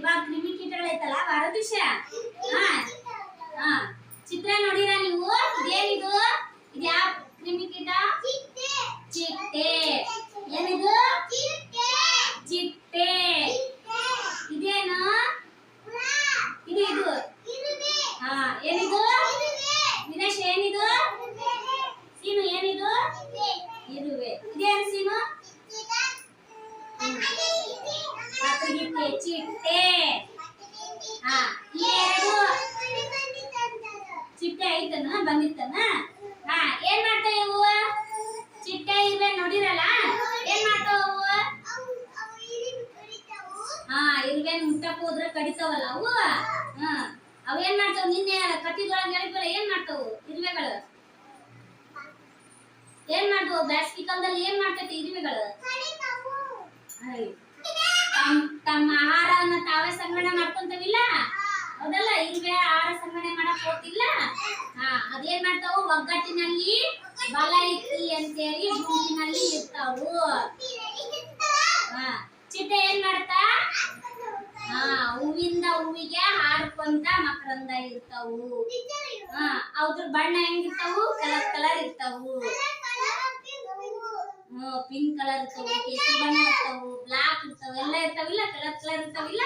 ಇವಾಗ ಕ್ರಿಮಿಕೀಟಗಳೈತಲ್ಲ ಭಾರತ ವಿಷಯ ಹಾ ಹಾ. ಚಿತ್ರ ನೋಡಿರಾ ಪಾತ್ರಿಗಿತ್ತೆ ಚಿಟ್ಟೆ. ಹಾ ಎರಡು ಚಿಟ್ಟೆ ಐತನ, ಬಂದಿತ್ತನ? ಹಾ, ಏನ್ ಮಾಡ್ತಾವ ಇವು? ಚಿಟ್ಟೆ ಇವೆ ನೋಡಿರಲ್ಲ? ಏನ್ ಮಾಡ್ತಾವ ಹಾ ಇರುವೆ ಮುಟ್ಟಕ್ ಹೋದ್ರ ಕಡಿತಾವಲ್ಲ ಅವು? ಹಾ, ಅವ ಏನ್ ಮಾಡ್ತಾವ? ನಿನ್ನೆ ಕಟ್ಟಿದೊಳಗೆ ಹೇಳಿದ್ವಲ್ಲ, ಏನ್ ಮಾಡ್ತಾವು ಇರುವೆಗಳು? ಏನ್ ಮಾಡ್ತಾವ ಬ್ಯಾಸ್ಗಿ ಕಾಲದಲ್ಲಿ ಏನ್ ಮಾಡ್ತೈತಿ ಇರುವೆಗಳು? ಹಾ, ಅದೇನ್ ಮಾಡ್ತಾವು? ಒಗ್ಗಟ್ಟಿನಲ್ಲಿ ಬಲ ಐತಿ ಅಂತೇಳಿ ಗುಂಪಿನಲ್ಲಿ ಇರ್ತಾವು ಚಿಟ್ಟೆ ಏನ್ ಮಾಡ್ತಾ? ಹಾ, ಹೂವಿಂದ ಹೂವಿಗೆ ಹಾಡ್ಕೊಂತ ಮಕರಂದ ಇರ್ತಾವು ಹಾ, ಅದ್ರ ಬಣ್ಣ ಹೆಂಗಿರ್ತಾವು ಕಲರ್ ಕಲರ್ ಇರ್ತಾವು ಪಿಂಕ್ ಕಲರ್ ಇರ್ತಾವು ಕೇಸರಿ ಬಣ್ಣ ಇರ್ತಾವು ಬ್ಲಾಕ್ ಇರ್ತಾವ ಎಲ್ಲ ಇರ್ತಾವಿಲ್ಲ? Colour colour ಇರ್ತಾವಿಲ್ಲ?